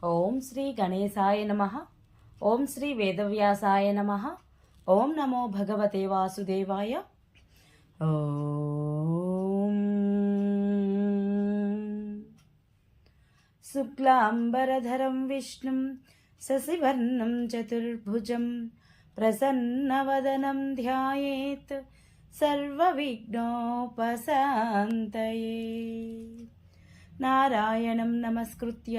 ఓం శ్రీ గణేశాయ నమ ఓం శ్రీ వేదవ్యాసాయ నమ ఓం నమో భగవతే వాసుదేవాయ ఓం శుక్లాంబరధరం విష్ణుం శశివర్ణం చతుర్భుజం ప్రసన్నవదనం ధ్యాయేత్ సర్వవిఘ్నోపశాంతయే నారాయణం నమస్కృత్య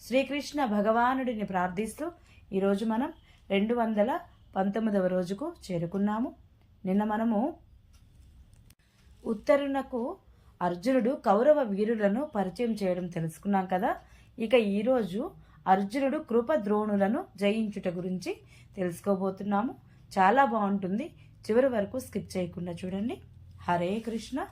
శ్రీకృష్ణ భగవానుడిని ప్రార్థిస్తూ ఈరోజు మనం రెండు వందల పంతొమ్మిదవ రోజుకు చేరుకున్నాము. నిన్న మనము ఉత్తరునకు అర్జునుడు కౌరవ వీరులను పరిచయం చేయడం తెలుసుకున్నాం కదా. ఇక ఈరోజు అర్జునుడు కృప ద్రోణులను జయించుట గురించి తెలుసుకోబోతున్నాము. చాలా బాగుంటుంది. చివరి వరకు స్కిప్ చేయకుండా చూడండి. హరే కృష్ణ.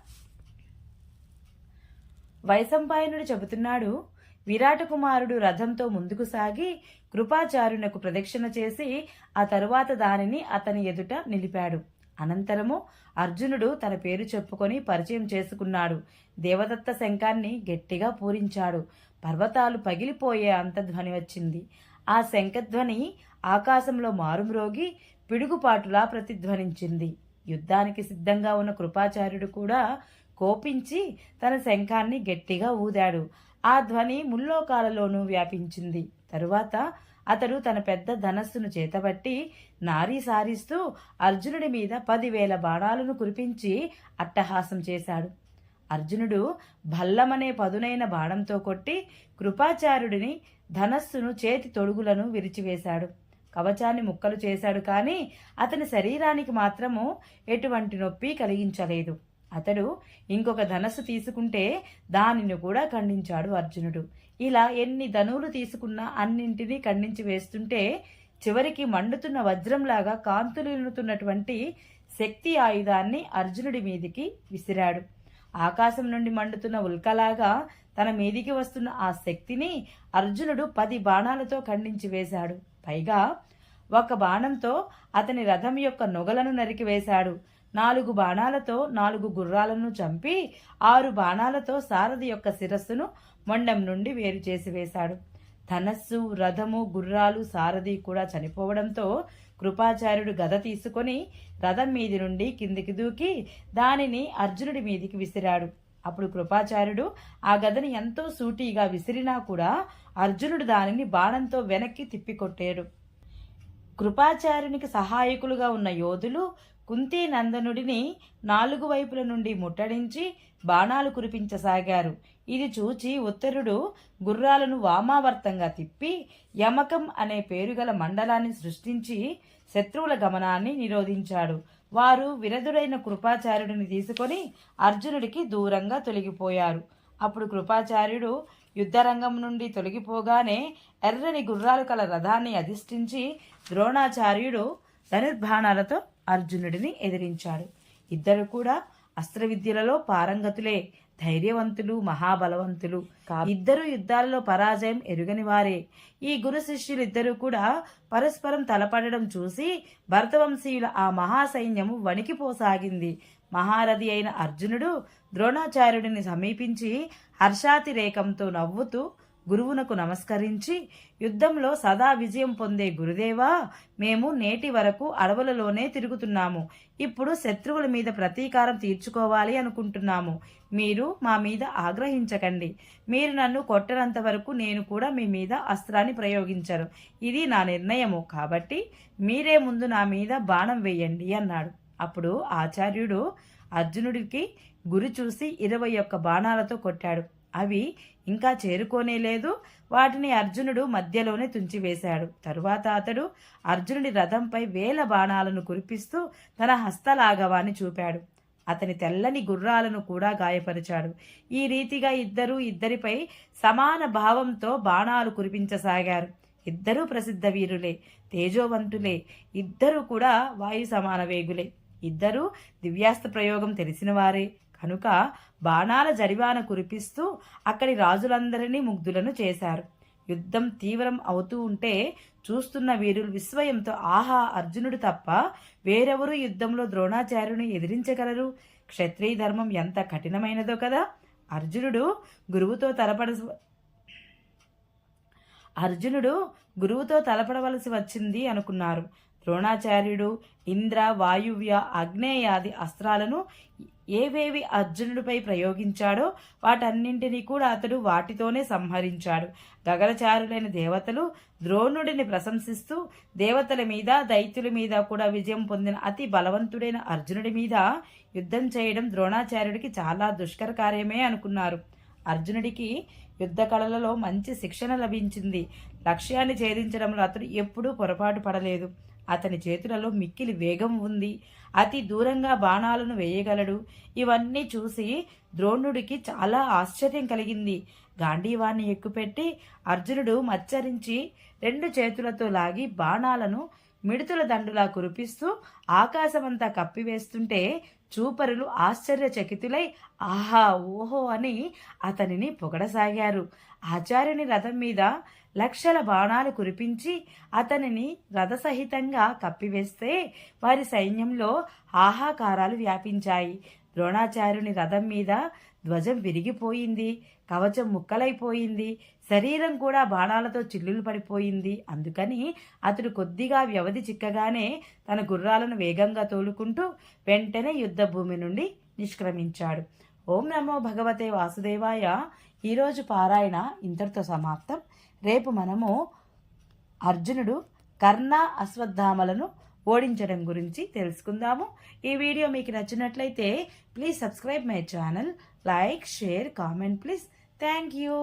వైసంపాయనుడు చెబుతున్నాడు విరాట కుమారుడు రథంతో ముందుకు సాగి కృపాచార్యునకు ప్రదక్షిణ చేసి ఆ తరువాత దానిని అతని ఎదుట నిలిపాడు. అనంతరము అర్జునుడు తన పేరు చెప్పుకొని పరిచయం చేసుకున్నాడు. దేవదత్త శంఖాన్ని గట్టిగా పూరించాడు. పర్వతాలు పగిలిపోయే అంత ధ్వని వచ్చింది. ఆ శంఖధ్వని ఆకాశంలో మారుమ్రోగి పిడుగుపాటులా ప్రతిధ్వనించింది. యుద్ధానికి సిద్ధంగా ఉన్న కృపాచార్యుడు కూడా కోపించి తన శంఖాన్ని గట్టిగా ఊదాడు. ఆ ధ్వని ముల్లోకాలలోనూ వ్యాపించింది. తరువాత అతడు తన పెద్ద ధనస్సును చేతబట్టి నారీ సారిస్తూ అర్జునుడి మీద పదివేల బాణాలను కురిపించి అట్టహాసం చేశాడు. అర్జునుడు భల్లమనే పదునైన బాణంతో కొట్టి కృపాచార్యుడిని ధనస్సును చేతి తొడుగులను విరిచివేశాడు. కవచాన్ని ముక్కలు చేశాడు కానీ అతని శరీరానికి మాత్రము ఎటువంటి నొప్పి కలిగించలేదు. అతడు ఇంకొక ధనస్సు తీసుకుంటే దానిని కూడా ఖండించాడు అర్జునుడు. ఇలా ఎన్ని ధనువులు తీసుకున్నా అన్నింటినీ ఖండించి వేస్తుంటే చివరికి మండుతున్న వజ్రంలాగా కాంతులుతున్నటువంటి శక్తి ఆయుధాన్ని అర్జునుడి మీదికి విసిరాడు. ఆకాశం నుండి మండుతున్న ఉల్కలాగా తన మీదికి వస్తున్న ఆ శక్తిని అర్జునుడు పది బాణాలతో ఖండించి వేశాడు. పైగా ఒక బాణంతో అతని రథం యొక్క నొగలను నరికివేశాడు నాలుగు బాణాలతో నాలుగు గుర్రాలను చంపి ఆరు బాణాలతో సారథి యొక్క శిరస్సును మొండం నుండి వేరు చేసి వేశాడు. ధనస్సు రథము గుర్రాలు సారథి కూడా చనిపోవడంతో కృపాచార్యుడు గద తీసుకొని రథం మీది నుండి కిందికి దూకి దానిని అర్జునుడి మీదికి విసిరాడు. అప్పుడు కృపాచార్యుడు ఆ గదని ఎంతో సూటిగా విసిరినా కూడా అర్జునుడు దానిని బాణంతో వెనక్కి తిప్పికొట్టాడు. కృపాచార్యునికి సహాయకులుగా ఉన్న యోధులు కుంతి నందనుడిని నాలుగు వైపుల నుండి ముట్టడించి బాణాలు కురిపించసాగారు. ఇది చూచి ఉత్తరుడు గుర్రాలను వామావర్తంగా తిప్పి యమకం అనే పేరుగల మండలాన్ని సృష్టించి శత్రువుల గమనాన్ని నిరోధించాడు. వారు విరధుడైన కృపాచార్యుడిని తీసుకొని అర్జునుడికి దూరంగా తొలగిపోయారు. అప్పుడు కృపాచార్యుడు యుద్ధరంగం నుండి తొలగిపోగానే ఎర్రని గుర్రాలు కల రథాన్ని అధిష్ఠించి ద్రోణాచార్యుడు ధనుర్బాణాలతో అర్జునుడిని ఎదిరించాడు. ఇద్దరు కూడా అస్త్ర విద్యలలో పారంగతులే ధైర్యవంతులు మహాబలవంతులు. ఇద్దరు యుద్ధాలలో పరాజయం ఎరుగని వారే. ఈ గురు శిష్యులిద్దరూ కూడా పరస్పరం తలపడడం చూసి భరతవంశీయుల ఆ మహాసైన్యము వణికిపోసాగింది. మహారథి అయిన అర్జునుడు ద్రోణాచార్యుడిని సమీపించి హర్షాతిరేకంతో నవ్వుతూ గురువునకు నమస్కరించి యుద్ధంలో సదా విజయం పొందే గురుదేవా మేము నేటి వరకు అడవులలోనే తిరుగుతున్నాము. ఇప్పుడు శత్రువుల మీద ప్రతీకారం తీర్చుకోవాలి అనుకుంటున్నాము. మీరు మా మీద ఆగ్రహించకండి. మీరు నన్ను కొట్టనంత వరకు నేను కూడా మీ మీద అస్త్రాన్ని ప్రయోగించరు ఇది నా నిర్ణయము. కాబట్టి మీరే ముందు నా మీద బాణం వేయండి అన్నాడు. అప్పుడు ఆచార్యుడు అర్జునుడికి గురి చూసి ఇరవై ఒక్క బాణాలతో కొట్టాడు. అవి ఇంకా చేరుకోనే లేదు. వాటిని అర్జునుడు మధ్యలోనే తుంచివేశాడు. తరువాత అతడు అర్జునుడి రథంపై వేల బాణాలను కురిపిస్తూ తన హస్తలాఘవాన్ని చూపాడు. అతని తెల్లని గుర్రాలను కూడా గాయపరిచాడు. ఈ రీతిగా ఇద్దరు ఇద్దరిపై సమాన భావంతో బాణాలు కురిపించసాగారు. ఇద్దరూ ప్రసిద్ధ వీరులే తేజోవంతులే. ఇద్దరూ కూడా వాయు సమాన వేగులే. ఇద్దరూ దివ్యాస్త్ర ప్రయోగం తెలిసినవారే కనుక బాణాల జరివాన కురిపిస్తూ అక్కడి రాజులందరినీ ముగ్ధులను చేశారు. యుద్ధం తీవ్రం అవుతూ ఉంటే చూస్తున్న వీరులు విస్మయంతో ఆహా అర్జునుడు తప్ప వేరెవరు యుద్ధంలో ద్రోణాచార్యుని ఎదిరించగలరు? క్షత్రియ ధర్మం ఎంత కఠినమైనదో కదా? అర్జునుడు గురువుతో తలపడ అర్జునుడు గురువుతో తలపడవలసి వచ్చింది అనుకున్నారు. ద్రోణాచార్యుడు ఇంద్ర వాయువ్య అగ్నేయాది అస్త్రాలను ఏవేవి అర్జునుడిపై ప్రయోగించాడో వాటన్నింటినీ కూడా అతడు వాటితోనే సంహరించాడు. గగనచారులైన దేవతలు ద్రోణుడిని ప్రశంసిస్తూ దేవతల మీద దైత్యుల మీద కూడా విజయం పొందిన అతి బలవంతుడైన అర్జునుడి మీద యుద్ధం చేయడం ద్రోణాచార్యుడికి చాలా దుష్కర కార్యమే అనుకున్నారు. అర్జునుడికి యుద్ధ కళలలో మంచి శిక్షణ లభించింది. లక్ష్యాన్ని ఛేదించడంలో అతడు ఎప్పుడూ పొరపాటు పడలేదు. అతని చేతులలో మిక్కిలి వేగం ఉంది. అతి దూరంగా బాణాలను వేయగలడు. ఇవన్నీ చూసి ద్రోణుడికి చాలా ఆశ్చర్యం కలిగింది. గాంధీవాన్ని ఎక్కుపెట్టి అర్జునుడు మచ్చరించి రెండు చేతులతో లాగి బాణాలను మిడుతుల దండులా కురిపిస్తూ ఆకాశమంతా కప్పివేస్తుంటే చూపరులు ఆశ్చర్యచకితులై ఆహా ఓహో అని అతనిని పొగడసాగారు. ఆచార్యుని రథం మీద లక్షల బాణాలు కురిపించి అతనిని రథసహితంగా కప్పివేస్తే వారి సైన్యంలో ఆహాకారాలు వ్యాపించాయి. ద్రోణాచార్యుని రథం మీద ధ్వజం విరిగిపోయింది. కవచం ముక్కలైపోయింది. శరీరం కూడా బాణాలతో చిల్లులు పడిపోయింది. అందుకని అతడు కొద్దిగా వ్యవధి చిక్కగానే తన గుర్రాలను వేగంగా తోలుకుంటూ వెంటనే యుద్ధభూమి నుండి నిష్క్రమించాడు. ఓం నమో భగవతే వాసుదేవాయ. ఈరోజు పారాయణ ఇంతటితో సమాప్తం. రేపు మనము అర్జునుడు కర్ణ అశ్వత్థామలను ఓడించడం గురించి తెలుసుకుందాము. ఈ వీడియో మీకు నచ్చినట్లయితే please subscribe my channel like share comment please thank you